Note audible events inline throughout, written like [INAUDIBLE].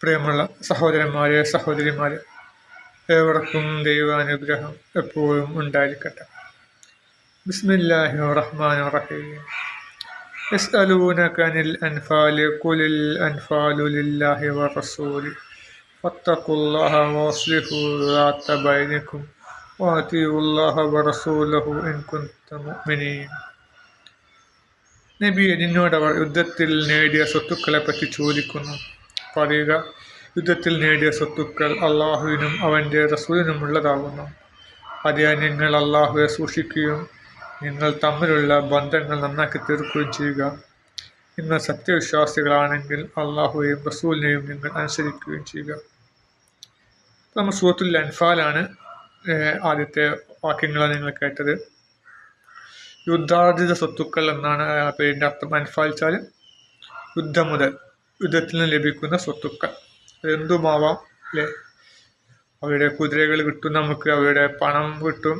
പ്രിയമുള്ള സഹോദരന്മാരെ സഹോദരിമാരെ ഏവർക്കും ദൈവാനുഗ്രഹം എപ്പോഴും ഉണ്ടായിരിക്കട്ടെ ബിസ്മില്ലാഹി റഹ്മാൻ റഹീം يسألونك عن الأنفال قل الأنفال لله ورسوله فاتقوا الله واصلحوا ذات بينكم وأطيعوا الله ورسوله إن كنتم مؤمنين നബിയെ നിന്നോട് അവർ യുദ്ധത്തിൽ നേടിയ സ്വത്തുക്കളെ പറ്റി ചോദിക്കുന്നു പറയുക യുദ്ധത്തിൽ നേടിയ സ്വത്തുക്കൾ അള്ളാഹുവിനും അവന്റെ റസൂലിനുമുള്ളതാകുന്നു. അതിനാൽ നിങ്ങൾ അള്ളാഹുവെ സൂക്ഷിക്കുകയും നിങ്ങൾ തമ്മിലുള്ള ബന്ധങ്ങൾ നന്നാക്കി തീർക്കുകയും ചെയ്യുക. നിങ്ങൾ സത്യവിശ്വാസികളാണെങ്കിൽ അള്ളാഹുവെയും റസൂലിനെയും നിങ്ങൾ അനുസരിക്കുകയും ചെയ്യുക. നമ്മൾ സൂറത്തുൽ അൻഫാലാണ് ആദ്യത്തെ വാക്യങ്ങളാണ് നിങ്ങൾ കേട്ടത്. യുദ്ധാർജിത സ്വത്തുക്കൾ എന്നാണ് പേരിന്റെ അർത്ഥം. അൻഫാലിച്ചാൽ യുദ്ധം മുതൽ. യുദ്ധത്തിൽ നിന്ന് ലഭിക്കുന്ന സ്വത്തുക്കൾ. എന്തുമാവാം അല്ലേ? അവരുടെ കുതിരകൾ കിട്ടും നമുക്ക് അവരുടെ പണം കിട്ടും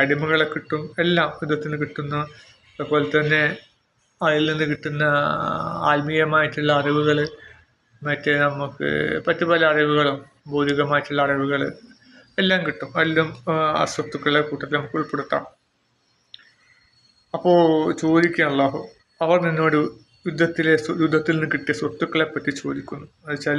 അടിമകളെ കിട്ടും എല്ലാം യുദ്ധത്തിന് കിട്ടുന്ന അതുപോലെ തന്നെ അതിൽ നിന്ന് കിട്ടുന്ന ആത്മീയമായിട്ടുള്ള അറിവുകൾ മറ്റേ നമുക്ക് മറ്റു പല അറിവുകളും ഭൗതികമായിട്ടുള്ള അറിവുകൾ എല്ലാം കിട്ടും. എല്ലാം ആ സ്വത്തുക്കളെ കൂട്ടത്തിൽ നമുക്ക് ഉൾപ്പെടുത്താം. അപ്പോൾ ചോദിക്കുകയാണല്ലോ അവർ നിന്നോട് യുദ്ധത്തിലെ യുദ്ധത്തിൽ നിന്ന് കിട്ടിയ സ്വത്തുക്കളെ പറ്റി ചോദിക്കുന്നു. എന്നുവെച്ചാൽ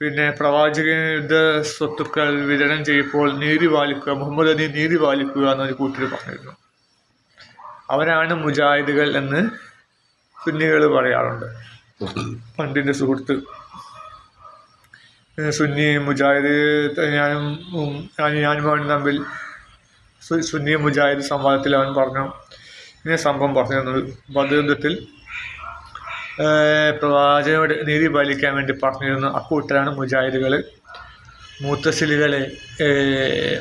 പിന്നെ പ്രവാചകൻ യുദ്ധ സ്വത്തുക്കൾ വിതരണം ചെയ്യുമ്പോൾ നീതി പാലിക്കുക മുഹമ്മദ് അലി നീതി പാലിക്കുക എന്നൊരു കൂട്ടർ പറഞ്ഞിരുന്നു. അവരാണ് മുജാഹിദുകൾ എന്ന് സുന്നികൾ പറയാറുണ്ട്. പണ്ടിന്റെ സുഹൃത്ത്. സുന്നി മുജാഹിദ് ഞാനും ഞാനും അവൻ തമ്മിൽ സുന്നി മുജാഹിദ് സംവാദത്തിൽ അവൻ പറഞ്ഞു ഇങ്ങനെ സംഭവം പറഞ്ഞു തന്നത്. ബദുദ്ധത്തിൽ പ്രവാചകനോട് നീതി പാലിക്കാൻ വേണ്ടി പറഞ്ഞിരുന്ന അക്കൂട്ടരാണ് മുജാഹിദുകൾ മൂത്തസിലുകൾ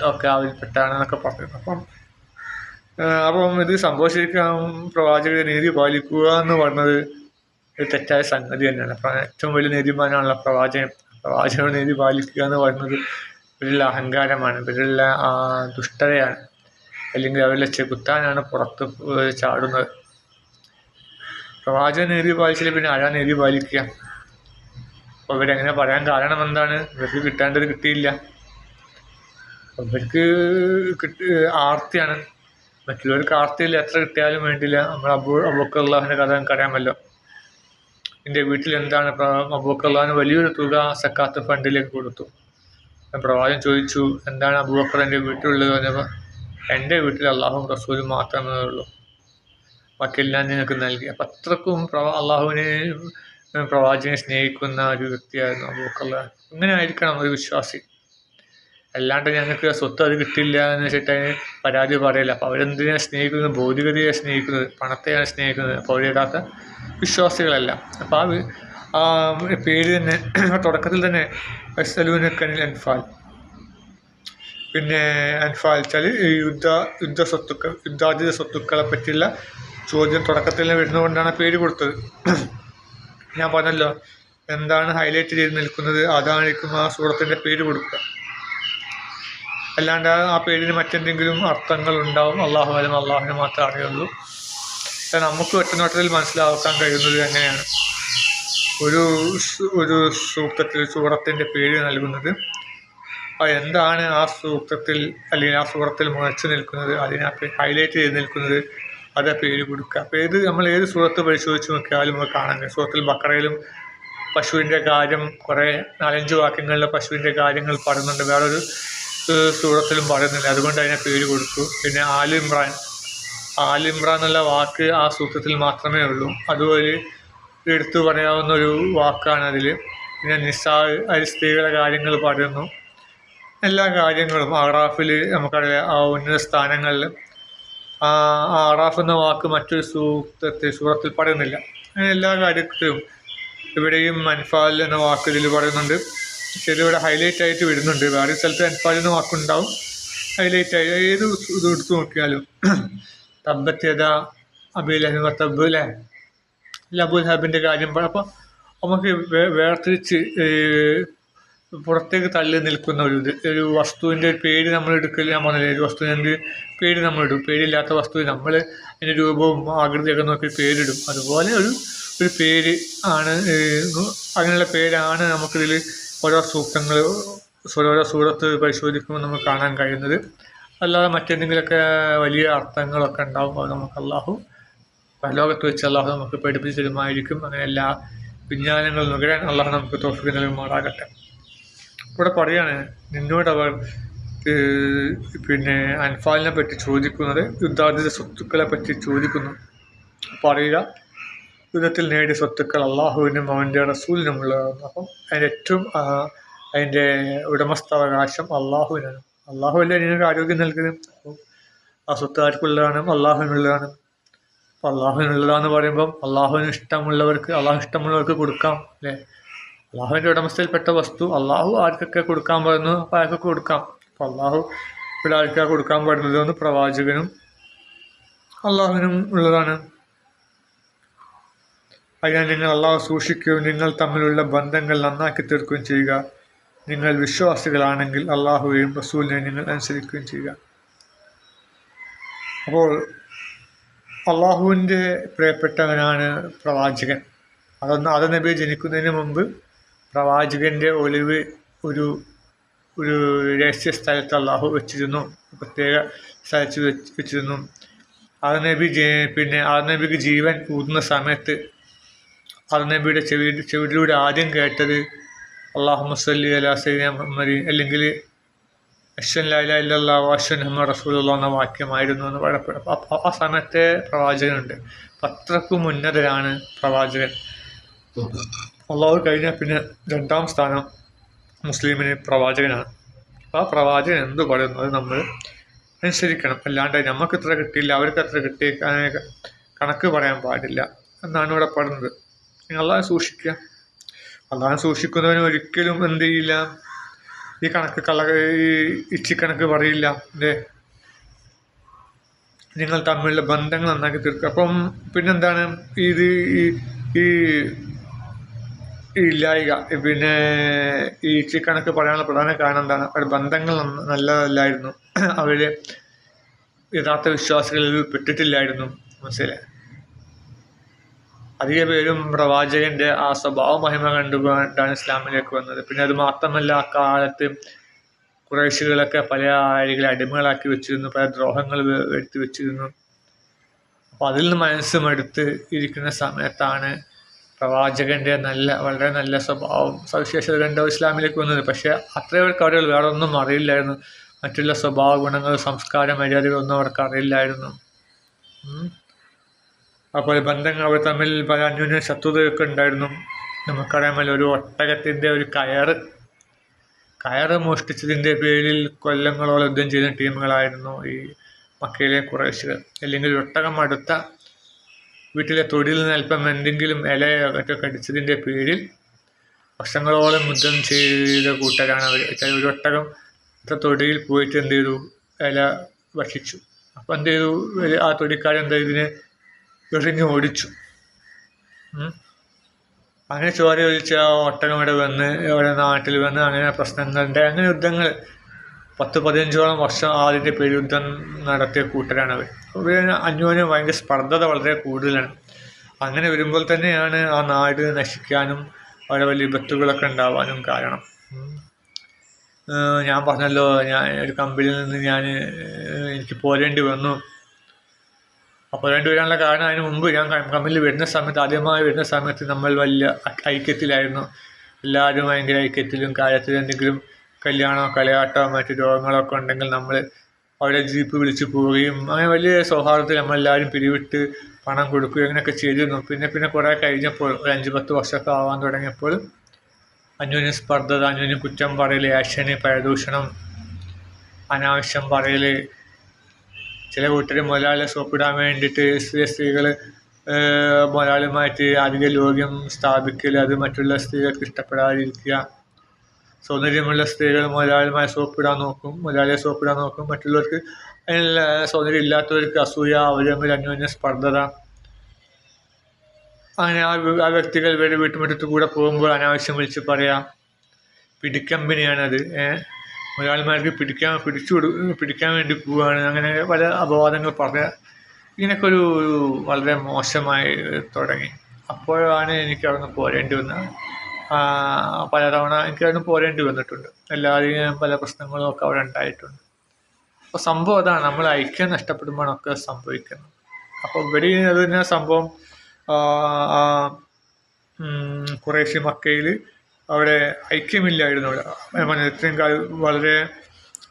ഒക്കെ അതിൽപ്പെട്ടാണ് എന്നൊക്കെ പറഞ്ഞിരുന്നു. അപ്പം അപ്പം ഇത് സംഭവിച്ചിരിക്കാൻ പ്രവാചകരെ നീതി പാലിക്കുക എന്ന് പറഞ്ഞത് ഒരു തെറ്റായ സംഗതി തന്നെയാണ്. അപ്പം ഏറ്റവും വലിയ നീതിമാനാണല്ലോ പ്രവാചകൻ. പ്രവാചകനോട് നീതി പാലിക്കുക എന്ന് പറയുന്നത് ഇവരുള്ള അഹങ്കാരമാണ് ഇവരുള്ള ദുഷ്ടതയാണ്. അല്ലെങ്കിൽ അവരിലെ ചെകുത്താനാണ് പുറത്ത് ചാടുന്നത്. പ്രവാചകൻ നീതി പാലിച്ചില്ല പിന്നെ ആരാ നീതി പാലിക്കുക? അപ്പോൾ ഇവരെങ്ങനെ പറയാൻ കാരണം എന്താണ്? ഇവർക്ക് കിട്ടേണ്ടത് കിട്ടിയില്ല. അവർക്ക് കിട്ടി ആർത്തിയാണ്. മറ്റുള്ളവർക്ക് ആർത്തിയില്ല എത്ര കിട്ടിയാലും വേണ്ടില്ല നമ്മൾ അബൂ അബൂക്കല്ലാഹിന്റെ കഥ നമുക്ക് അറിയാമല്ലോ. എന്റെ വീട്ടിൽ എന്താണ്? അബൂക്കല്ലാഹിന് വലിയൊരു തുക സക്കാത്ത് ഫണ്ടിലേക്ക് കൊടുത്തു. പ്രവാചകൻ ചോദിച്ചു എന്താണ് അബൂബക്കർ എന്റെ വീട്ടിലുള്ളത് പറഞ്ഞപ്പോൾ എന്റെ വീട്ടിൽ അള്ളാഹും റസൂലും മാത്രമേ ഉള്ളൂ. ബാക്കിയെല്ലാം നിങ്ങൾക്ക് നൽകി. അപ്പം അത്രക്കും പ്രവാ അള്ളാഹുവിനെ പ്രവാചകനെ സ്നേഹിക്കുന്ന ഒരു വ്യക്തിയായിരുന്നു അബൂക്കല്ല ഇങ്ങനെ ആയിരിക്കണം ഒരു വിശ്വാസി. അല്ലാണ്ട് ഞങ്ങൾക്ക് സ്വത്ത് അത് കിട്ടില്ല എന്ന് വെച്ചിട്ട് അതിന് പരാതി പറയില്ല. അപ്പോൾ അവരെന്തിനാണ് സ്നേഹിക്കുന്നത്? ഭൗതികതയെ സ്നേഹിക്കുന്നത്? പണത്തെയാണ് സ്നേഹിക്കുന്നത്? അപ്പോൾ അവരിടാത്ത വിശ്വാസികളല്ല. അപ്പോൾ ആ ആ പേര് തന്നെ തുടക്കത്തിൽ തന്നെ സലൂനക്കനിൽ അൻഫാൽ. പിന്നെ അൻഫാൽ വെച്ചാൽ യുദ്ധ യുദ്ധ സ്വത്തുക്കൾ യുദ്ധാധിത സ്വത്തുക്കളെ പറ്റിയുള്ള ചോദ്യം തുടക്കത്തിൽ വരുന്നതുകൊണ്ടാണ് പേര് കൊടുത്തത്. ഞാൻ പറഞ്ഞല്ലോ എന്താണ് ഹൈലൈറ്റ് ചെയ്ത് നിൽക്കുന്നത്? അതായിരിക്കും ആ സൂറത്തിന്റെ പേര് കൊടുക്കുക. അല്ലാണ്ട് ആ പേരിന് മറ്റെന്തെങ്കിലും അർത്ഥങ്ങൾ ഉണ്ടാവും. അള്ളാഹു അലം അള്ളാഹുവിനെ മാത്രമേ അറിയുള്ളൂ. നമുക്ക് ഒറ്റനോട്ടത്തിൽ മനസ്സിലാക്കാൻ കഴിയുന്നത് എങ്ങനെയാണ് ഒരു ഒരു സൂക്തത്തിൽ സൂറത്തിന്റെ പേര് നൽകുന്നത്. എന്താണ് ആ സൂക്തത്തിൽ അല്ലെങ്കിൽ ആ സൂറത്തിൽ മുഴച്ചു നിൽക്കുന്നത്? അതിനെ ഹൈലൈറ്റ് ചെയ്ത് നിൽക്കുന്നത് അതേ പേര് കൊടുക്കുക. അപ്പോൾ ഏത് നമ്മൾ ഏത് സൂറത്ത് പരിശോധിച്ച് നോക്കിയാലും നമുക്ക് കാണാൻ സൂറത്തിൽ ബക്കറയിലും പശുവിന്റെ കാര്യം കുറേ നാലഞ്ച് വാക്യങ്ങളിൽ പശുവിന്റെ കാര്യങ്ങൾ പറയുന്നുണ്ട്. വേറൊരു സൂറത്തിലും പറയുന്നില്ല. അതുകൊണ്ട് അതിനെ പേര് കൊടുത്തു. പിന്നെ ആലിമ്രാൻ ആലിമ്രാൻ എന്നുള്ള വാക്ക് ആ സൂത്രത്തിൽ മാത്രമേ ഉള്ളൂ. അതുപോലെ എടുത്തു പറയാവുന്ന ഒരു വാക്കാണ് അതിൽ. പിന്നെ നിസാ അതിൽ സ്ത്രീകളുടെ കാര്യങ്ങൾ പറയുന്നു. എല്ലാ കാര്യങ്ങളും ആറാഫിൽ നമുക്കറിയാം. ആ ഉന്നത സ്ഥാനങ്ങളിൽ ആറാഫ് എന്ന വാക്ക് മറ്റൊരു സൂക്തത്തിൽ സൂറത്തിൽ പറയുന്നില്ല. എല്ലാ കാര്യത്തിലും ഇവിടെയും അൻഫാൽ എന്ന വാക്ക് ഇതിൽ പറയുന്നുണ്ട്. പക്ഷേ ഇതിവിടെ ഹൈലൈറ്റ് ആയിട്ട് വരുന്നുണ്ട്. വേറെ സ്ഥലത്ത് അൻഫാൽ എന്ന വാക്കുണ്ടാവും ഹൈലൈറ്റ് ആയി. ഏത് ഇത് എടുത്തു നോക്കിയാലും [CLEARS THROAT] തബ്ബത്യത അബിലഹിമ തബ് അല്ലേ അല്ല അബുൽ ഹബിന്റെ കാര്യം. അപ്പോൾ നമുക്ക് വേർതിരിച്ച് പുറത്തേക്ക് തള്ളി നിൽക്കുന്ന ഒരു ഇത്. ഒരു വസ്തുവിന്റെ പേര് നമ്മൾ എടുക്കൽ ഞാൻ പറഞ്ഞില്ലേ ഒരു വസ്തുവിന്റെ പേര് നമ്മൾ ഇടും. പേരില്ലാത്ത വസ്തു നമ്മൾ അതിന്റെ രൂപവും ആകൃതിയൊക്കെ നോക്കി പേരിടും. അതുപോലെ ഒരു ഒരു പേര് ആണ് അങ്ങനെയുള്ള പേരാണ് നമുക്കിതിൽ ഓരോ സൂക്തങ്ങൾ ഓരോ സൂറത്ത് പരിശോധിക്കുമ്പോൾ നമുക്ക് കാണാൻ കഴിയുന്നത്. അല്ലാതെ മറ്റെന്തെങ്കിലുമൊക്കെ വലിയ അർത്ഥങ്ങളൊക്കെ ഉണ്ടാവും അത് നമുക്ക് അള്ളാഹു പരലോകത്ത് വെച്ച് അള്ളാഹു നമുക്ക് പഠിപ്പിച്ച് തരുമായിരിക്കും. അങ്ങനെ എല്ലാ വിജ്ഞാനങ്ങൾ നുകരാൻ അള്ളാഹു നമുക്ക് തോഫിക്ക് നൽകുമാറാകട്ടെ. ഇവിടെ പറയാണ് നിന്നോട് അവർ പിന്നെ അൻഫാലിനെ പറ്റി ചോദിക്കുന്നത് യുദ്ധാർത്ഥിത സ്വത്തുക്കളെ പറ്റി ചോദിക്കുന്നു. പറയുക യുദ്ധത്തിൽ നേടിയ സ്വത്തുക്കൾ അള്ളാഹുവിനും അവന്റെ റസൂലിനുമുള്ളതാണ് അപ്പം അതിന്റെ ഏറ്റവും അതിന്റെ ഉടമസ്ഥാവകാശം അള്ളാഹുവിനാണ്. അള്ളാഹു അല്ലേ നിനക്ക് ആരോഗ്യം നൽകുന്നത് അപ്പം ആ സ്വത്ത് ആർക്കുള്ളതാണ്? അള്ളാഹുവിനുള്ളതാണ്. അപ്പം അള്ളാഹുവിനുള്ളതാന്ന് പറയുമ്പം അള്ളാഹുവിന് ഇഷ്ടമുള്ളവർക്ക് അള്ളാഹു ഇഷ്ടമുള്ളവർക്ക് കൊടുക്കാം അല്ലേ? അള്ളാഹുവിന്റെ ഉടമസ്ഥയിൽപ്പെട്ട വസ്തു അള്ളാഹു ആർക്കൊക്കെ കൊടുക്കാൻ പറയുന്നു അപ്പോൾ ആർക്കൊക്കെ കൊടുക്കാം? അപ്പോൾ അള്ളാഹു ഇവിടെ ആർക്കാ കൊടുക്കാൻ പാടുന്നത് പ്രവാചകനും അള്ളാഹുവിനും ഉള്ളതാണ്. അതിനാൽ നിങ്ങൾ അള്ളാഹു സൂക്ഷിക്കുകയും നിങ്ങൾ തമ്മിലുള്ള ബന്ധങ്ങൾ നന്നാക്കി തീർക്കുകയും ചെയ്യുക. നിങ്ങൾ വിശ്വാസികളാണെങ്കിൽ അള്ളാഹുവെയും റസൂലിനെയും നിങ്ങൾ അനുസരിക്കുകയും ചെയ്യുക. അപ്പോൾ അള്ളാഹുവിന്റെ പ്രിയപ്പെട്ടവനാണ് പ്രവാചകൻ. അതൊന്ന് അത് നബിയെ ജനിക്കുന്നതിന് മുമ്പ് പ്രവാചകന്റെ ഒളിവ് ഒരു ഒരു രഹസ്യ സ്ഥലത്ത് അള്ളാഹു വെച്ചിരുന്നു. പ്രത്യേക സ്ഥലത്ത് വെച്ചിരുന്നു. അത് നബി പിന്നെ ആ നബിക്ക് ജീവൻ ഊതുന്ന സമയത്ത് നബിയുടെ ചെവി ചെവിയിലൂടെ ആദ്യം കേട്ടത് അള്ളാഹു മുസല്ലി അലാ സൈന മുഹമ്മദ് അല്ലെങ്കിൽ അശ്വൻ ലാലാ ഇല്ലാ അശ്വൻ അഹമ്മദ് റസൂലുള്ള എന്ന വാക്യമായിരുന്നു എന്ന് പറയപ്പെടും. അപ്പോൾ ആ സമയത്തെ പ്രവാചകനുണ്ട്. അത്രക്കും ഉന്നതരാണ് പ്രവാചകൻ. അള്ളാഹു കഴിഞ്ഞാൽ പിന്നെ രണ്ടാം സ്ഥാനം മുസ്ലിമിന് പ്രവാചകനാണ്. അപ്പോൾ ആ പ്രവാചകൻ എന്ത് പറയുന്നു? അത് നമ്മൾ അനുസരിക്കണം. അല്ലാണ്ട് നമുക്ക് ഇത്ര കിട്ടിയില്ല അവർക്ക് അത്ര കിട്ടി കണക്ക് പറയാൻ പാടില്ല എന്നാണ് ഇവിടെ പറയുന്നത്. അള്ളാഹെ സൂക്ഷിക്കുക. അള്ളാഹെ സൂക്ഷിക്കുന്നവന് ഒരിക്കലും എന്ത് ചെയ്യില്ല. ഈ കണക്ക് കള ഈ ഇച്ചിക്കണക്ക് പറയില്ല. അല്ലേ നിങ്ങൾ തമ്മിലുള്ള ബന്ധങ്ങൾ നന്നാക്കി തീർക്കുക. അപ്പം പിന്നെന്താണ്? ഇത് ഈ ഈ ഇല്ലായിക പിന്നെ ഈ ഇച്ചിക്കണക്ക് പറയാനുള്ള പ്രധാന കാരണം എന്താണ്? അവരുടെ ബന്ധങ്ങൾ നല്ലതല്ലായിരുന്നു. [CLEARS THROAT] അവർ യഥാർത്ഥ വിശ്വാസികളിൽ പെട്ടിട്ടില്ലായിരുന്നു. മനസ്സിലായി? അധിക പേരും പ്രവാചകന്റെ ആ സ്വഭാവ മഹിമ കണ്ടുകൊണ്ടാണ് ഇസ്ലാമിലേക്ക് വന്നത്. പിന്നെ അത് മാത്രമല്ല ആ കാലത്ത് കുറേശികളൊക്കെ പല ആളുകളെ അടിമകളാക്കി വെച്ചിരുന്നു പല ദ്രോഹങ്ങൾ വരുത്തി വെച്ചിരുന്നു. അപ്പോൾ അതിൽ നിന്ന് മനസ്സുമെടുത്ത് ഇരിക്കുന്ന സമയത്താണ് പ്രവാചകന്റെ നല്ല വളരെ നല്ല സ്വഭാവം സവിശേഷത കണ്ട ഇസ്ലാമിലേക്ക് വന്നത്. പക്ഷേ അത്രയവർക്ക് അവരുടെ വേറെ ഒന്നും അറിയില്ലായിരുന്നു. മറ്റുള്ള സ്വഭാവ ഗുണങ്ങൾ സംസ്കാര മര്യാദകളൊന്നും അവർക്ക് അറിയില്ലായിരുന്നു. അപ്പോൾ ബന്ധങ്ങൾ അവർ തമ്മിൽ പല അന്യോന്യ ശത്രുതയൊക്കെ ഉണ്ടായിരുന്നു. നമുക്കറിയാമല്ലോ ഒരു ഒട്ടകത്തിന്റെ ഒരു കയറ് കയറ് മോഷ്ടിച്ചതിന്റെ പേരിൽ കൊല്ലങ്ങളോളം യുദ്ധം ചെയ്യുന്ന ടീമുകളായിരുന്നു ഈ മക്കയിലെ കുറേശ്ശികൾ. അല്ലെങ്കിൽ ഒട്ടകം അടുത്ത വീട്ടിലെ തൊടിയിൽ നിന്ന് അല്പം എന്തെങ്കിലും ഇലയൊക്കെ കടിച്ചതിന്റെ പേരിൽ വർഷങ്ങളോളം യുദ്ധം ചെയ്ത കൂട്ടരാണ് അവർ. ഒരു ഒട്ടകം തൊടിയിൽ പോയിട്ട് എന്ത് ചെയ്തു? ഇല ഭക്ഷിച്ചു. അപ്പം എന്ത് ചെയ്തു? ആ തൊടിക്കാരൻ എന്താ ഇതിനെ എറിഞ്ഞ് ഓടിച്ചു. അങ്ങനെ ചോര ഒഴിച്ച ഒട്ടകം ഇവിടെ വന്ന് ഇവിടെ നാട്ടിൽ വന്ന് അങ്ങനെ പ്രശ്നങ്ങളുണ്ട്. അങ്ങനെ യുദ്ധങ്ങൾ പത്ത് പതിനഞ്ചോളം വർഷം ആദ്യത്തെ പേരുദ്ധം നടത്തിയ കൂട്ടരാണ് അവർ അന്യോന്യം ഭയങ്കര സ്പർദ്ധത വളരെ കൂടുതലാണ്. അങ്ങനെ വരുമ്പോൾ തന്നെയാണ് ആ നാട് നശിക്കാനും വളരെ വലിയ വിപത്തുകളൊക്കെ ഉണ്ടാവാനും കാരണം. ഞാൻ പറഞ്ഞല്ലോ ഞാൻ ഒരു കമ്പനിയിൽ നിന്ന് ഞാൻ എനിക്ക് പോരേണ്ടി വന്നു. അപ്പോൾ രണ്ടുപേരാനുള്ള കാരണം അതിന് മുമ്പ് ഞാൻ കമ്പനിയിൽ വരുന്ന സമയത്ത് ആദ്യമായി വരുന്ന സമയത്ത് നമ്മൾ വലിയ ഐക്യത്തിലായിരുന്നു. എല്ലാവരും ഭയങ്കര ഐക്യത്തിലും കാര്യത്തിലും എന്തെങ്കിലും കല്യാണമോ കളിയാട്ടോ മറ്റു രോഗങ്ങളൊക്കെ ഉണ്ടെങ്കിൽ നമ്മൾ അവിടെ ജീപ്പ് വിളിച്ചു പോവുകയും അങ്ങനെ വലിയ സൗഹാർദ്ദത്തിൽ നമ്മളെല്ലാവരും പിരിവിട്ട് പണം കൊടുക്കുകയും അങ്ങനെയൊക്കെ ചെയ്തിരുന്നു. പിന്നെ പിന്നെ കുറേ കഴിഞ്ഞപ്പോൾ ഒരു അഞ്ച് പത്ത് വർഷമൊക്കെ ആവാൻ തുടങ്ങിയപ്പോൾ അന്യോന്യ സ്പർദ്ധ അന്യോന്യം കുറ്റം പറയൽ ആക്ഷന് പരദൂഷണം അനാവശ്യം പറയൽ ചില കൂട്ടർ മുതലാളിയെ സോപ്പിടാൻ വേണ്ടിയിട്ട് സ്ത്രീ സ്ത്രീകൾ മുതലാളിയുമായിട്ട് അധിക ലോക്യം സ്ഥാപിക്കൽ അത് മറ്റുള്ള സ്ത്രീകൾക്ക് ഇഷ്ടപ്പെടാതിരിക്കുക സൗന്ദര്യമുള്ള സ്ത്രീകൾ മുതലാളിമാരെ സോപ്പിടാൻ നോക്കും മുതലാളിയെ സോപ്പിടാൻ നോക്കും. മറ്റുള്ളവർക്ക് അതിനുള്ള സൗന്ദര്യം ഇല്ലാത്തവർക്ക് അസൂയ അവർ അന്യോന്യ സ്പർദ്ധത. അങ്ങനെ ആ ആ വ്യക്തികൾ ഇവരുടെ വീട്ടുമുറ്റത്ത് കൂടെ പോകുമ്പോൾ അനാവശ്യം വിളിച്ച് പറയാം പിടിക്കമ്പനിയാണത് ഏഹ് മുതലാളിമാർക്ക് പിടിക്കാൻ പിടിച്ചു കൊടു പിടിക്കാൻ വേണ്ടി പോവുകയാണ് അങ്ങനെ പല അപവാദങ്ങൾ പറഞ്ഞ ഇങ്ങനെയൊക്കെ ഒരു വളരെ മോശമായി തുടങ്ങി. അപ്പോഴാണ് എനിക്ക് അവിടെ നിന്ന് പോരേണ്ടി വന്നത്. പലതവണ എനിക്ക് അവിടെ പോരേണ്ടി വന്നിട്ടുണ്ട്. എല്ലാവരെയും പല പ്രശ്നങ്ങളും ഒക്കെ അവിടെ ഉണ്ടായിട്ടുണ്ട്. അപ്പോൾ സംഭവം അതാണ്. നമ്മൾ ഐക്യം നഷ്ടപ്പെടുമ്പോഴൊക്കെ സംഭവിക്കുന്നത്. അപ്പോൾ ഇവിടെ അത് തന്നെ സംഭവം കുറേശ്ശി മക്കയിൽ അവിടെ ഐക്യമില്ലായിരുന്നു അവിടെ. ഇത്രയും കാലം വളരെ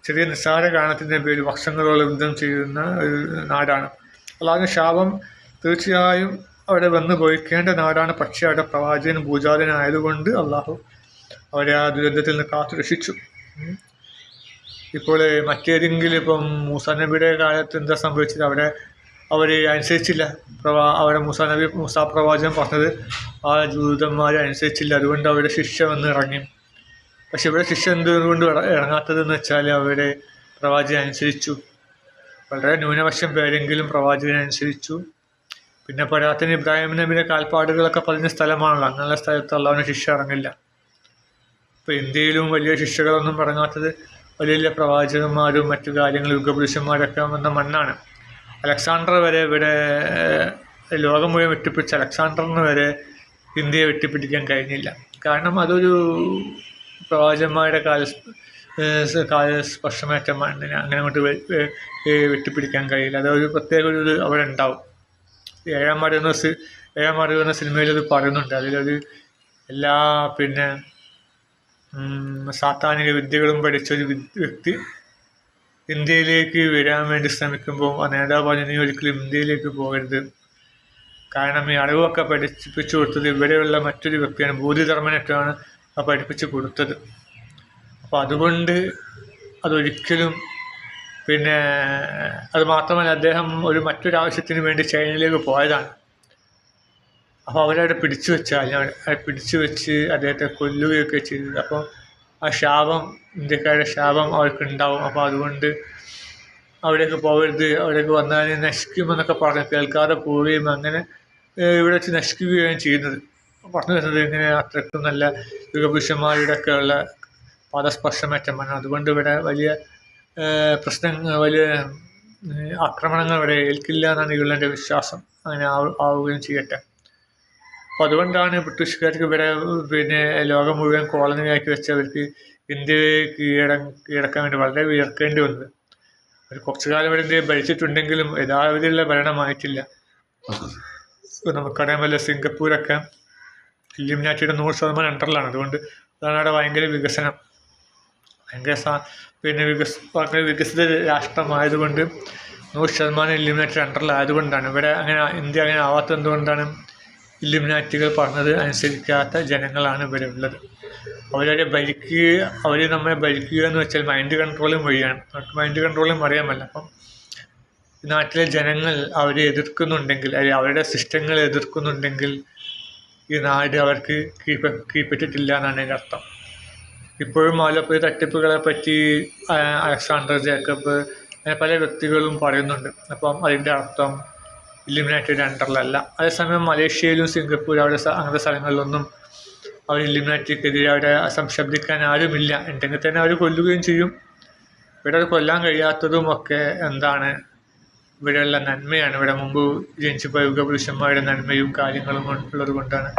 ചെറിയ നിസ്സാര കാരണത്തിന്റെ പേരിൽ വർഷങ്ങളോളം യുദ്ധം ചെയ്യുന്ന ഒരു നാടാണ്. അല്ലാതെ ശാപം തീർച്ചയായും അവിടെ വന്ന് പോയിക്കേണ്ട നാടാണ് പക്ഷേ അവിടെ പ്രവാചകൻ പൂജാതനായതുകൊണ്ട് അള്ളാഹു അവരെ ആ ദുരന്തത്തിൽ നിന്ന് കാത്തു രക്ഷിച്ചു. ഇപ്പോൾ മറ്റേതെങ്കിലും ഇപ്പം മൂസാ നബിയുടെ കാലത്ത് എന്താ സംഭവിച്ചത്? അവിടെ അവർ അനുസരിച്ചില്ല. പ്രവാ അവരെ മൂസാ നബി മൂസാ പ്രവാചകൻ പറഞ്ഞത് ആ ജൂതന്മാരെ അനുസരിച്ചില്ല. അതുകൊണ്ട് അവരുടെ ശിക്ഷ വന്ന് ഇറങ്ങി. പക്ഷെ ഇവിടെ ശിക്ഷ എന്തുകൊണ്ട് ഇറങ്ങാത്തതെന്ന് വെച്ചാൽ അവരെ പ്രവാചകൻ അനുസരിച്ചു. വളരെ ന്യൂനപക്ഷം പേരെങ്കിലും പ്രവാചകനെ അനുസരിച്ചു. പിന്നെ പരാത്തിന് ഇബ്രാഹിം നബിയുടെ കാൽപ്പാടുകളൊക്കെ പറഞ്ഞ സ്ഥലമാണല്ലോ. അങ്ങനെയുള്ള സ്ഥലത്ത് അള്ളാഹുവിന് ശിക്ഷ ഇറങ്ങില്ല ഇപ്പോൾ ഇന്ത്യയിലും വലിയ ശിക്ഷകളൊന്നും ഇറങ്ങാത്തത് വലിയ വലിയ പ്രവാചകന്മാരും മറ്റു കാര്യങ്ങളും യുഗപുരുഷന്മാരൊക്കെ വന്ന മണ്ണാണ്. അലക്സാണ്ടർ വരെ ഇവിടെ ലോകം മുഴുവൻ വെട്ടിപ്പിടിച്ച അലക്സാണ്ടറിന് വരെ ഇന്ത്യയെ വെട്ടിപ്പിടിക്കാൻ കഴിഞ്ഞില്ല. കാരണം അതൊരു പ്രവാചകന്മാരുടെ കാല കാല സ്പർശമേറ്റ മണ്ണിനെ അങ്ങനെ അങ്ങോട്ട് വെട്ടിപ്പിടിക്കാൻ കഴിയില്ല. അതൊരു പ്രത്യേക ഒരു അവിടെ ഉണ്ടാവും. ഏഴാം എന്ന ഏഴാം മറിയുന്ന സിനിമയിൽ അത് പറയുന്നുണ്ട്. അതിലത് എല്ലാ പിന്നെ സാത്താനിക വിദ്യകളും പഠിച്ച ഒരു വ്യക്തി ഇന്ത്യയിലേക്ക് വരാൻ വേണ്ടി ശ്രമിക്കുമ്പോൾ ആ നേതാവ് നീ ഒരിക്കലും ഇന്ത്യയിലേക്ക് പോകരുത്. കാരണം ഈ അറിവൊക്കെ പഠിപ്പിച്ചു കൊടുത്തത് ഇവിടെയുള്ള മറ്റൊരു വ്യക്തിയാണ്. ബോധിധർമ്മനൊക്കെയാണ് ആ പഠിപ്പിച്ചു കൊടുത്തത്. അപ്പോൾ അതുകൊണ്ട് അതൊരിക്കലും പിന്നെ അത് മാത്രമല്ല അദ്ദേഹം ഒരു മറ്റൊരാവശ്യത്തിന് വേണ്ടി ചൈനയിലേക്ക് പോയതാണ്. അപ്പോൾ അവരവിടെ പിടിച്ചു വെച്ചാൽ പിടിച്ചു വെച്ച് അദ്ദേഹത്തെ കൊല്ലുകയൊക്കെ ചെയ്തത് അപ്പോൾ ആ ശാപം ഇന്ത്യക്കാരുടെ ശാപം അവർക്ക് ഉണ്ടാവും അപ്പോൾ അതുകൊണ്ട് അവിടേക്ക് പോകരുത് അവിടേക്ക് വന്നാൽ നശിക്കുമെന്നൊക്കെ പറഞ്ഞ് കേൾക്കാതെ പോവുകയും അങ്ങനെ ഇവിടെ വെച്ച് നശിക്കുകയാണ് ചെയ്യുന്നത്. പറഞ്ഞു വരുന്നത് ഇങ്ങനെ അത്രയ്ക്കും നല്ല യുഗപുരുഷന്മാരുടെ ഒക്കെ ഉള്ള പദസ്പർശമേറ്റമാണ്. അതുകൊണ്ട് ഇവിടെ വലിയ പ്രശ്നങ്ങൾ വലിയ ആക്രമണങ്ങൾ വരെ ഏൽക്കില്ല എന്നാണ് ഇവരുടെ വിശ്വാസം. അങ്ങനെ ആവുകയും ചെയ്യട്ടെ. അപ്പോൾ അതുകൊണ്ടാണ് ബ്രിട്ടീഷുകാർക്ക് ഇവിടെ പിന്നെ ലോകം മുഴുവൻ കോളനിയാക്കി വെച്ചവർക്ക് ഇന്ത്യ കീഴട കീഴടക്കാൻ വേണ്ടി വളരെ വിയർക്കേണ്ടി വന്നത്. ഒരു കുറച്ചു കാലം ഇവിടെ ഇന്ത്യയെ ഭരിച്ചിട്ടുണ്ടെങ്കിലും യഥാവിധിയുള്ള ഭരണമായിട്ടില്ല നമുക്കറിയാൻ വല്ല സിംഗപ്പൂരൊക്കെ ഇല്ലിമിനാറ്റിയുടെ നൂറ് ശതമാനം അണ്ടറിലാണ്. അതുകൊണ്ട് അതാണ് അവിടെ ഭയങ്കര വികസനം. ഭയങ്കര പിന്നെ വികസ ഭയങ്കര വികസിത രാഷ്ട്രമായതുകൊണ്ട് നൂറ് ശതമാനം ഇലിമിനേറ്റഡ് അണ്ടറിലായതുകൊണ്ടാണ് ഇവിടെ അങ്ങനെ ഇന്ത്യ അങ്ങനെ ആവാത്തത് എന്തുകൊണ്ടാണ് ഇല്ലുമിനാറ്റികൾ പറഞ്ഞത് അനുസരിക്കാത്ത ജനങ്ങളാണ് ഇവിടെ ഉള്ളത് അവരവരെ ഭരിക്കുക അവർ നമ്മെ ഭരിക്കുക എന്ന് വെച്ചാൽ മൈൻഡ് കൺട്രോളും വഴിയാണ് അവർക്ക് മൈൻഡ് കൺട്രോളും അറിയാമല്ല അപ്പം നാട്ടിലെ ജനങ്ങൾ അവരെ എതിർക്കുന്നുണ്ടെങ്കിൽ അല്ലെങ്കിൽ അവരുടെ സിസ്റ്റങ്ങൾ എതിർക്കുന്നുണ്ടെങ്കിൽ ഈ നാട് അവർക്ക് കീഴ്പ കീഴ്പ്പെട്ടിട്ടില്ല എന്നാണ് എന്റെ അർത്ഥം ഇപ്പോഴും ആലപ്പുഴ തട്ടിപ്പുകളെ പറ്റി അലക്സാണ്ടർ ജേക്കബ് പല വ്യക്തികളും പറയുന്നുണ്ട്. അപ്പം അതിന്റെ അർത്ഥം ഇലിമിനേറ്റഡ് അണ്ടറിലല്ല അതേസമയം മലേഷ്യയിലും സിംഗപ്പൂർ അവിടെ അങ്ങനത്തെ സ്ഥലങ്ങളിലൊന്നും അവർ ഇലിമിനേറ്റിക്കെതിരെ അവിടെ സംശബ്ദിക്കാൻ ആരുമില്ല. ഉണ്ടെങ്കിൽ തന്നെ അവർ കൊല്ലുകയും ചെയ്യും. ഇവിടെ അത് കൊല്ലാൻ കഴിയാത്തതും ഒക്കെ എന്താണ് ഇവിടെയുള്ള നന്മയാണ്. ഇവിടെ മുമ്പ് ജനിച്ചു പോയ യുഗപുരുഷന്മാരുടെ നന്മയും കാര്യങ്ങളും ഉള്ളത് കൊണ്ടാണ്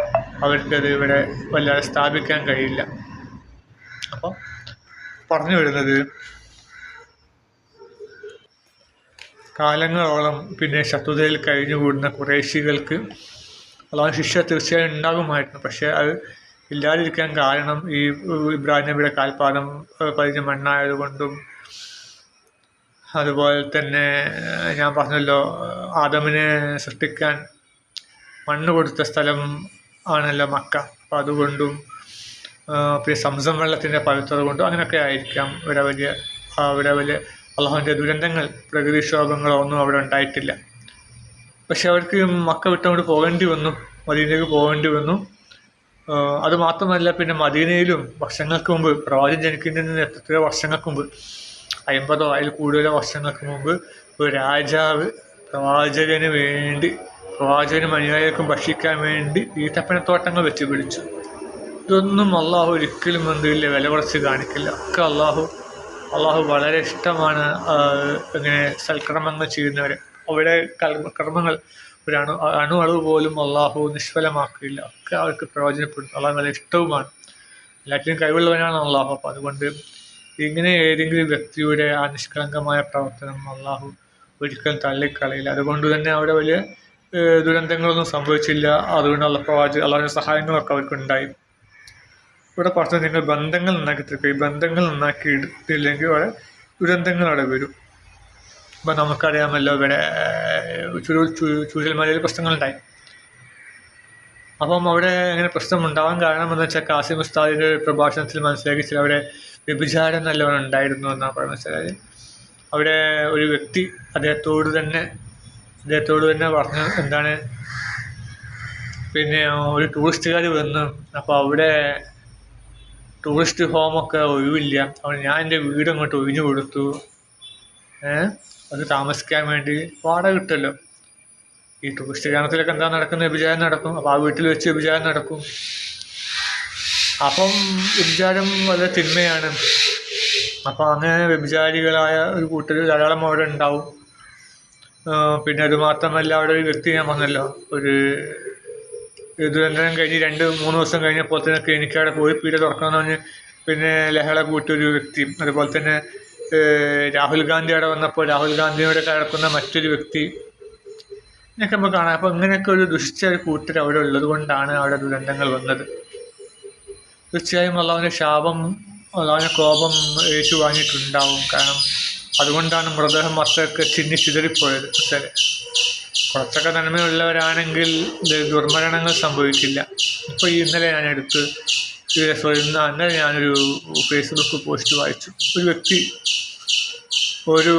അവർക്കത് ഇവിടെ വല്ലാതെ സ്ഥാപിക്കാൻ കഴിയില്ല. അപ്പം പറഞ്ഞു വരുന്നത് കാലങ്ങളോളം പിന്നെ ശത്രുതയിൽ കഴിഞ്ഞുകൂടുന്ന കുറേശികൾക്ക് അള്ളാഹു ശിക്ഷ തീർച്ചയായും ഉണ്ടാകുമായിരുന്നു. പക്ഷേ അത് ഇല്ലാതിരിക്കാൻ കാരണം ഈ ഇബ്രാഹിം നബിയുടെ കാൽപാദം പതിഞ്ഞ മണ്ണായതുകൊണ്ടും അതുപോലെ തന്നെ ഞാൻ പറഞ്ഞല്ലോ ആദമിനെ സൃഷ്ടിക്കാൻ മണ്ണ് കൊടുത്ത സ്ഥലം ആണല്ലോ മക്ക. അപ്പം അതുകൊണ്ടും പിന്നെ സംസം വെള്ളത്തിന്റെ പവിത്രത കൊണ്ടും അങ്ങനെയൊക്കെ ആയിരിക്കാം. ഇവിടെ വലിയ ഇവിടെ വലിയ അള്ളാഹുവിന്റെ ദുരന്തങ്ങൾ പ്രകൃതിക്ഷോഭങ്ങളോ ഒന്നും അവിടെ ഉണ്ടായിട്ടില്ല. പക്ഷെ അവർക്ക് മക്ക വിട്ടങ്ങോട്ട് പോകേണ്ടി വന്നു മദീനയിലേക്ക് പോകേണ്ടി വന്നു. അത് മാത്രമല്ല പിന്നെ മദീനയിലും വർഷങ്ങൾക്ക് മുമ്പ് പ്രവാചകൻ ജനിക്കുന്നതിന് എത്രയോ വർഷങ്ങൾക്ക് മുമ്പ് അമ്പതോ അതിൽ കൂടുതലോ വർഷങ്ങൾക്ക് മുമ്പ് ഒരു രാജാവ് പ്രവാചകന് വേണ്ടി പ്രവാചകനും അനുയായികൾക്കും ഭക്ഷിക്കാൻ വേണ്ടി ഈത്തപ്പനത്തോട്ടങ്ങൾ വെച്ച് പിടിച്ചു ഇതൊന്നും അള്ളാഹു ഒരിക്കലും എന്തില്ല വില കുറച്ച് കാണിക്കില്ല. ഒക്കെ അള്ളാഹു അള്ളാഹു വളരെ ഇഷ്ടമാണ് ഇങ്ങനെ സൽക്രമങ്ങൾ ചെയ്യുന്നവർ അവിടെ കർമ്മങ്ങൾ ഒരു അണു അണു അളവ് പോലും അള്ളാഹു നിഷ്ഫലമാക്കില്ല ഒക്കെ അവർക്ക് പ്രയോജനപ്പെടുന്നു. അള്ളാഹു നല്ല ഇഷ്ടവുമാണ്. എല്ലാറ്റിനും കഴിവുള്ളവനാണ് അള്ളാഹു അപ്പോൾ അതുകൊണ്ട് ഇങ്ങനെ ഏതെങ്കിലും വ്യക്തിയുടെ ആ നിഷ്കളങ്കമായ പ്രവർത്തനം അള്ളാഹു ഒരിക്കലും തള്ളിക്കളയില്ല. അതുകൊണ്ട് തന്നെ അവിടെ വലിയ ദുരന്തങ്ങളൊന്നും സംഭവിച്ചില്ല. അതുകൊണ്ട് അള്ള പ്രവാചക അള്ളാഹുവിന്റെ സഹായങ്ങളൊക്കെ അവർക്കുണ്ടായി. ഇവിടെ പറഞ്ഞത് നിങ്ങൾ ബന്ധങ്ങൾ നന്നാക്കി തീർക്കുക ഈ ബന്ധങ്ങൾ നന്നാക്കി എടുത്തില്ലെങ്കിൽ അവിടെ ദുരന്തങ്ങൾ അവിടെ വരും. ഇപ്പം നമുക്കറിയാമല്ലോ ഇവിടെ ചുരു ചുരുമലയിൽ പ്രശ്നങ്ങളുണ്ടായി. അപ്പം അവിടെ അങ്ങനെ പ്രശ്നം ഉണ്ടാവാൻ കാരണം എന്ന് വെച്ചാൽ കാസിം ഉസ്താദിന്റെ പ്രഭാഷണത്തിൽ മനസ്സിലാക്കി ചില അവിടെ വ്യഭിചാരം നല്ലവണ്ണം ഉണ്ടായിരുന്നു എന്നാണ് പറയുന്നത് വെച്ചാൽ അവിടെ ഒരു വ്യക്തി അദ്ദേഹത്തോട് തന്നെ അദ്ദേഹത്തോട് തന്നെ പറഞ്ഞു എന്താണ് പിന്നെ ഒരു ടൂറിസ്റ്റുകാർ വന്നു അപ്പോൾ അവിടെ ടൂറിസ്റ്റ് ഹോമൊക്കെ ഒഴിവില്ല. അപ്പോൾ ഞാൻ എന്റെ വീട് അങ്ങോട്ട് ഒഴിഞ്ഞു കൊടുത്തു. അത് താമസിക്കാൻ വേണ്ടി വാടക കിട്ടുമല്ലോ ഈ ടൂറിസ്റ്റ് ഗ്രാമത്തിലൊക്കെ എന്താ നടക്കുന്ന വ്യഭിചാരം നടക്കും. അപ്പോൾ ആ വീട്ടിൽ വെച്ച് വ്യഭിചാരം നടക്കും. അപ്പം വ്യഭിചാരം വളരെ തിന്മയാണ്. അപ്പോൾ അങ്ങനെ വ്യഭിചാരികളായ ഒരു കൂട്ടർ ധാരാളം അവിടെ ഉണ്ടാവും. പിന്നെ അത് മാത്രമല്ല അവിടെ ഒരു വ്യക്തി ഞാൻ വന്നല്ലോ ഒരു ദുരന്തം കഴിഞ്ഞ് രണ്ട് മൂന്ന് ദിവസം കഴിഞ്ഞപ്പോൾ തന്നെ ക്ലിനിക്കവിടെ പോയി പീഡ തുറക്കണമെന്ന് പറഞ്ഞ് പിന്നെ ലഹള കൂട്ടിയൊരു വ്യക്തി അതുപോലെ തന്നെ രാഹുൽ ഗാന്ധി അവിടെ വന്നപ്പോൾ രാഹുൽ ഗാന്ധിയോടെ കിടക്കുന്ന മറ്റൊരു വ്യക്തി ഇതൊക്കെ നമുക്ക് കാണാം. അപ്പോൾ ഇങ്ങനെയൊക്കെ ഒരു ദുഷിച്ച കൂട്ടർ അവിടെ ഉള്ളത് കൊണ്ടാണ് അവിടെ ദുരന്തങ്ങൾ വന്നത്. തീർച്ചയായും അള്ളാഹുവിന്റെ ശാപം അള്ളാഹുവിന്റെ കോപം ഏറ്റുവാങ്ങിയിട്ടുണ്ടാവും. കാരണം അതുകൊണ്ടാണ് മൃതദേഹം അത്രയൊക്കെ ചിന്നി ചിതറിപ്പോയത്. ശരി കുറച്ചൊക്കെ നന്മയുള്ളവരാണെങ്കിൽ ദുർമരണങ്ങൾ സംഭവിക്കില്ല. ഇപ്പോൾ ഇന്നലെ ഞാൻ എടുത്ത് ഇന്ന് ഇന്നലെ ഞാനൊരു ഫേസ്ബുക്ക് പോസ്റ്റ് വായിച്ചു. ഒരു വ്യക്തി ഒരു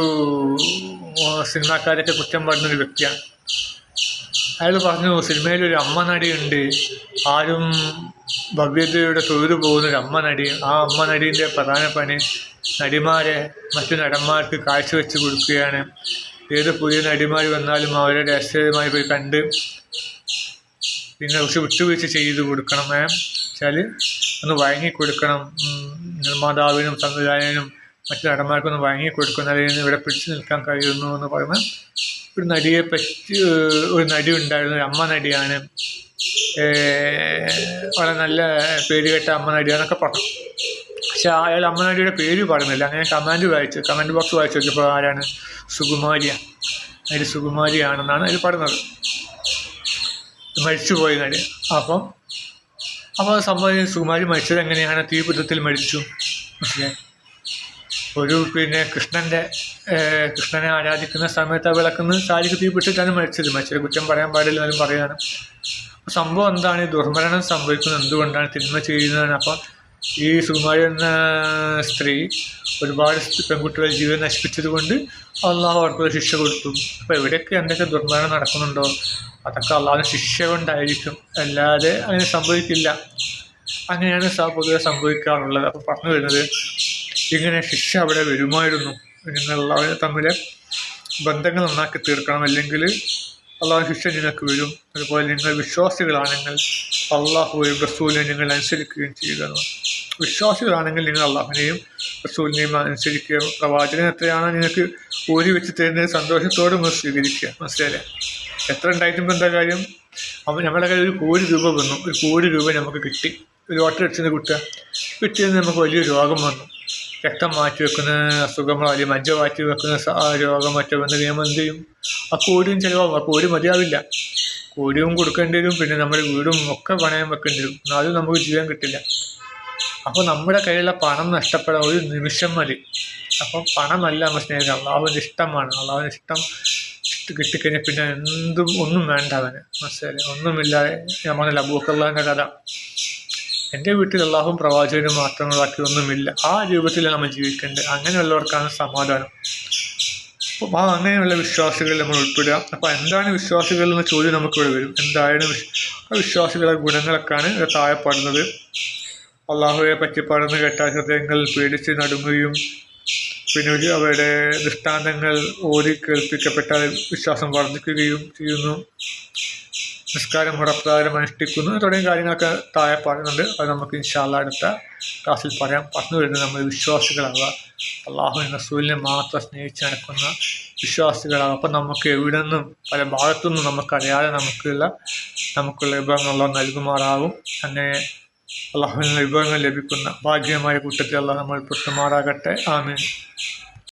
സിനിമാക്കാരൊക്കെ കുറ്റം പറഞ്ഞൊരു വ്യക്തിയാണ്. അയാൾ പറഞ്ഞു സിനിമയിൽ ഒരു അമ്മ നടിയുണ്ട്. ആരും ഭവ്യതയുടെ തൊഴിൽ പോകുന്നൊരു അമ്മ നടി. ആ അമ്മ നടീന്റെ പ്രധാന പണി നടിമാരെ മറ്റു നടന്മാർക്ക് കാഴ്ചവെച്ച് കൊടുക്കുകയാണ്. ഏത് പുതിയ നടിമാർ വന്നാലും അവരെ രഹസ്യമായി പോയി കണ്ട് പിന്നെ കുറച്ച് വിട്ടുവീഴ്ച ചെയ്ത് കൊടുക്കണം വെച്ചാൽ ഒന്ന് വഴങ്ങി കൊടുക്കണം നിർമ്മാതാവിനും സംവിധായകനും മറ്റു നടന്മാർക്കൊന്ന് വഴങ്ങി കൊടുക്കുന്നതിൽ നിന്ന് ഇവിടെ പിടിച്ചു നിൽക്കാൻ കഴിയുന്നു എന്ന് പറയുന്ന ഒരു നടിയെ പറ്റി ഒരു നടി ഉണ്ടായിരുന്നു. ഒരു അമ്മ നടിയാണ്. വളരെ നല്ല പേര് കേട്ട അമ്മ നടിയാന്നൊക്കെ പറഞ്ഞു. പക്ഷെ അയാൾ അമ്മനാടിയുടെ പേര് പറഞ്ഞില്ല അങ്ങനെ കമാൻഡ് വായിച്ച് കമാൻഡ് ബോക്സ് വായിച്ച് നോക്കിയപ്പോൾ ആരാണ്? സുകുമാരിയാണ് അതിൽ സുകുമാരിയാണെന്നാണ് അതിൽ പറയുന്നത്. മരിച്ചുപോയി നടി അപ്പം അപ്പോൾ സംഭവം സുകുമാരി മരിച്ചത് എങ്ങനെയാണ്? തീപിടുത്തത്തിൽ മരിച്ചു. ഒരു പിന്നെ കൃഷ്ണന്റെ കൃഷ്ണനെ ആരാധിക്കുന്ന സമയത്ത് ആ വിളക്കുന്ന സാരിക്ക് തീപിട്ടിട്ടാണ് മരിച്ചത്. മരിച്ചത് കുറ്റം പറയാൻ പാടില്ല എന്നും പറയുകയാണ്. സംഭവം എന്താണ്? ദുർമരണം സംഭവിക്കുന്നത് എന്തുകൊണ്ടാണ്? തിന്മ ചെയ്യുന്നതാണ്. അപ്പം ഈ സുകുമാരി എന്ന സ്ത്രീ ഒരുപാട് പെൺകുട്ടികളുടെ ജീവൻ നശിപ്പിച്ചത് കൊണ്ട് അള്ളാഹു അവർക്ക് ശിക്ഷ കൊടുത്തു. അപ്പോൾ എവിടെയൊക്കെ എന്തൊക്കെ ദുർമരണം നടക്കുന്നുണ്ടോ അതൊക്കെ അള്ളാഹുവിന് ശിക്ഷ കൊണ്ടായിരിക്കും. അല്ലാതെ അങ്ങനെ സംഭവിക്കില്ല. അങ്ങനെയാണ് പൊതുവെ സംഭവിക്കാറുള്ളത്. അപ്പോൾ പറഞ്ഞു വരുന്നത് ഇങ്ങനെ ശിക്ഷ അവിടെ വരുമായിരുന്നു നിങ്ങളുള്ളവരെ തമ്മിൽ ബന്ധങ്ങൾ നന്നാക്കി തീർക്കണം. അല്ലെങ്കിൽ അള്ളാഹു ശിക്ഷ നിങ്ങൾക്ക് വരും. അതുപോലെ നിങ്ങൾ വിശ്വാസികളാണെങ്കിൽ അള്ളാഹുവെയും റസൂലിനെ നിങ്ങൾ അനുസരിക്കുകയും ചെയ്യുക വിശ്വാസികളാണെങ്കിൽ നിങ്ങൾ അള്ളാഹുവിനെയും റസൂലിനെയും അനുസരിക്കുക. പ്രവാചകൻ എത്രയാണോ നിങ്ങൾക്ക് ഊരി വെച്ച് തരുന്നത്? സന്തോഷത്തോടെ സ്വീകരിക്കുക. മനസ്സിലായില്ലേ? എത്ര ഉണ്ടായിട്ടും എന്താ കാര്യം? അവൻ നമ്മളെ കയ്യിൽ ഒരു കോടി രൂപ വന്നു. ഒരു കോടി രൂപ നമുക്ക് കിട്ടി. ഒരു ഓട്ടർ അടിച്ചെന്ന് കിട്ടുക കിട്ടിയെന്ന് നമുക്ക് വലിയ രോഗം വന്നു. രക്തം മാറ്റി വെക്കുന്ന അസുഖങ്ങൾ അല്ലെങ്കിൽ മജ്ജ മാറ്റി വെക്കുന്ന രോഗം മറ്റോ വന്ന് കഴിയുമ്പോൾ എന്ത് ചെയ്യും? ആ കോടിയും ചിലവാകും. ആ കോടി മതിയാവില്ല. കോടിയും കൊടുക്കേണ്ടി വരും. പിന്നെ നമ്മുടെ വീടും ഒക്കെ പണയം വെക്കേണ്ടി വരും. എന്നാലും നമുക്ക് ജീവൻ കിട്ടില്ല. അപ്പോൾ നമ്മുടെ കയ്യിലുള്ള പണം നഷ്ടപ്പെടാൻ ഒരു നിമിഷം മതി. അപ്പം പണമല്ല നമ്മൾ സ്നേഹിക്കുക അള്ളാഹുവിന്റെ ഇഷ്ടമാണ്. അള്ളാഹുവിന്റെ ഇഷ്ടം കിട്ടിക്കഴിഞ്ഞാൽ പിന്നെ എന്തും ഒന്നും വേണ്ട അവന്. മനസ്സിലായി ഒന്നുമില്ലാതെ ഞാൻ പറഞ്ഞ അബൂക്കല്ലാന്റെ കഥ. എന്റെ വീട്ടിൽ അള്ളാഹും പ്രവാചകനും മാത്രങ്ങളാക്കി ഒന്നുമില്ല. ആ രൂപത്തിൽ നമ്മൾ ജീവിക്കേണ്ടത് അങ്ങനെയുള്ളവർക്കാണ് സമാധാനം. അപ്പോൾ ആ അങ്ങനെയുള്ള വിശ്വാസികളിൽ നമ്മൾ ഉൾപ്പെടുക. അപ്പോൾ എന്താണ് വിശ്വാസികൾ എന്ന ചോദ്യം നമുക്കിവിടെ വരും? എന്തായാലും വിശ്വാസികളുടെ ഗുണങ്ങളൊക്കെയാണ് താഴെ അള്ളാഹുവെ പറ്റി പറഞ്ഞ് കേട്ട ഹൃദയങ്ങൾ പേടിച്ച് നടുങ്ങുകയും പിന്നെ അവരുടെ ദൃഷ്ടാന്തങ്ങൾ ഓടി കേൾപ്പിക്കപ്പെട്ടാൽ വിശ്വാസം വർദ്ധിക്കുകയും ചെയ്യുന്നു. നിസ്കാരം മുറപ്രകാരം അനുഷ്ഠിക്കുന്നു. തുടങ്ങിയ കാര്യങ്ങളൊക്കെ താഴെ പറയുന്നുണ്ട്. അത് നമുക്ക് ഇൻഷാല്ല അടുത്ത ക്ലാസ്സിൽ പറയാം. പറഞ്ഞു വരുന്നത് നമ്മൾ വിശ്വാസികളാവുക. അള്ളാഹു റസൂലിനെ മാത്രം സ്നേഹിച്ച് നടക്കുന്ന വിശ്വാസികളാവുക. അപ്പം നമുക്ക് എവിടെ നിന്നും പല ഭാഗത്തു നിന്നും നമുക്കറിയാതെ നമുക്കുള്ള നമുക്കുള്ള വിഭവങ്ങളെല്ലാം നൽകുമാറാവും. അങ്ങനെ അള്ളാഹുവിനുള്ള വിഭവങ്ങൾ ലഭിക്കുന്ന ഭാഗ്യമായ കൂട്ടത്തിൽ അള്ളാഹ് നമ്മൾ പെട്ടുമാറാകട്ടെ ആമീൻ.